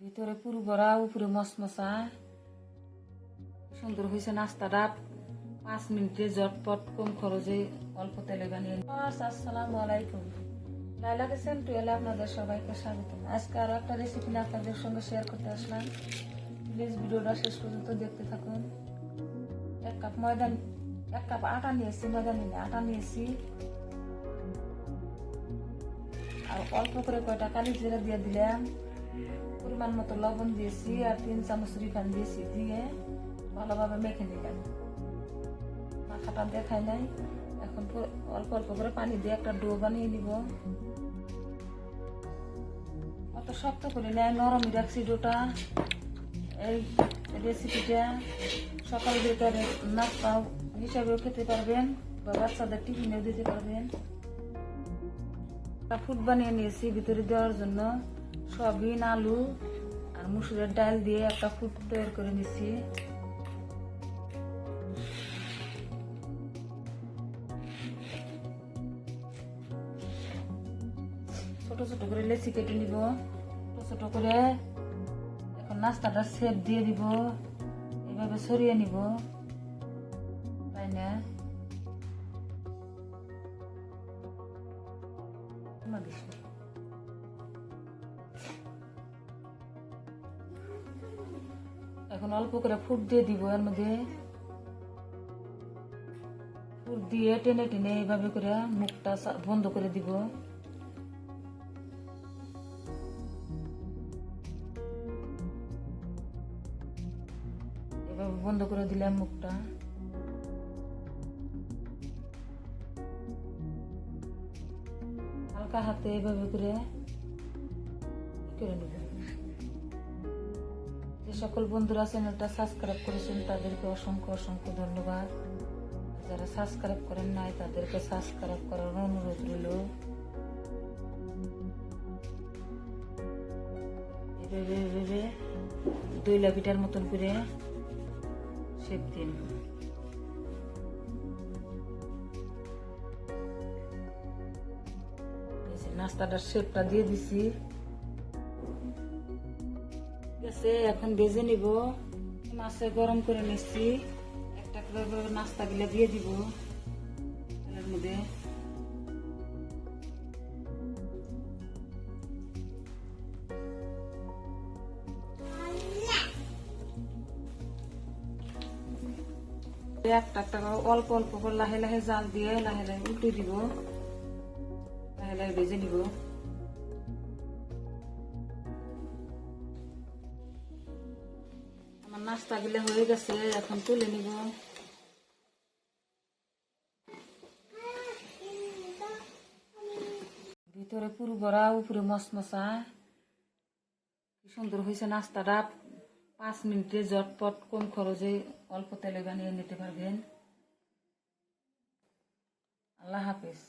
ভিতরে পুরো ভরা, উপরে মশমশা সুন্দর হয়েছে নাস্তাটা পাঁচ মিনিটে জটপট কম খরচে অল্প তেলে বানিয়ে আসসালামু আলাইকুম। লাইলা গেছেন টুয়েলে আপনাদের সবাইকে স্বাগত আজকে আরও একটা রেসিপি নিয়ে আপনাদের সঙ্গে শেয়ার করতে আসলাম। প্লিজ ভিডিওটা শেষ পর্যন্ত দেখতে থাকুন। এক কাপ ময়দা এক কাপ আটা নিয়েছি ময়দা নিয়ে আটা নিয়েছি। আর অল্প করে কয়টা কালি জিরা দিয়ে দিলাম। পরিমাণ মতো লবণ দিয়েছি আর তিন চামচ রিফাইন দিয়েছি, দিয়ে ভালোভাবে মেখে নিলাম। মাখাটা দেখাই নাই, এখন অল্প অল্প করে পানি দিয়ে একটা ডো বানিয়ে নিব। অত শক্ত করে নেয় নরমই রাখছি ডোটা। এই রেসিপিটা সকাল বেকারে নাস্তা হিসাবেও খেতে পারবেন বা বাচ্চাদের টিফিনেও দিতে পারবেন। ফুড বানিয়ে নিয়েছি ভিতরে দেওয়ার জন্য। সয়াবিন আলু আর মুসুরের ডাল দিয়ে একটা ফুড তৈরি করে নিছি। ছোট ছোট করে লেচি কেটে নিব। ছোট ছোট করে এখন নাস্তাটা সেপ দিয়ে দিব। এভাবে সরিয়ে নিব। তাই না? এখন অল্প করে ফুট দিয়ে দিব, এর মধ্যে ফুট দিয়ে টেনে টেনে এইভাবে করে মুখটা বন্ধ করে দিব। এভাবে বন্ধ করে দিলাম মুখটা। হালকা হাতে এভাবে করে করে নেব। যে সকল বন্ধুরা চ্যানেলটা সাবস্ক্রাইব করেছেন, তাদেরকে অসংখ্য অসংখ্য ধন্যবাদ। যারা সাবস্ক্রাইব করেন নাই, তাদেরকে সাবস্ক্রাইব করার অনুরোধ রইল। এভাবে এভাবে দইলা পিঠার মতন করে শেপ যে, নাস্তাটার শেপটা দিয়ে দিছি। আছে এখন ভেজে নিব। মাছে গরম করে নিচ্ছি একটা করে নাস্তা গুলো দিয়ে দিব। তেলের মধ্যে। একটা একটা অল্প অল্প করে লাহে লাহে জাল দিয়ে লাহে লাহে উল্টে দিব। লাহে লাহে ভেজে নিব। নাস্তা গুলো হয়ে গেছে, এখন তুলে নিব। ভিতরে পুরো ভরা, উপরে মশমশা কি সুন্দর হয়েছে নাস্তাটা। পাঁচ মিনিটে জটপট কম খরচে অল্প তেলে বানিয়ে নিতে পারবেন। আল্লাহ হাফিজ।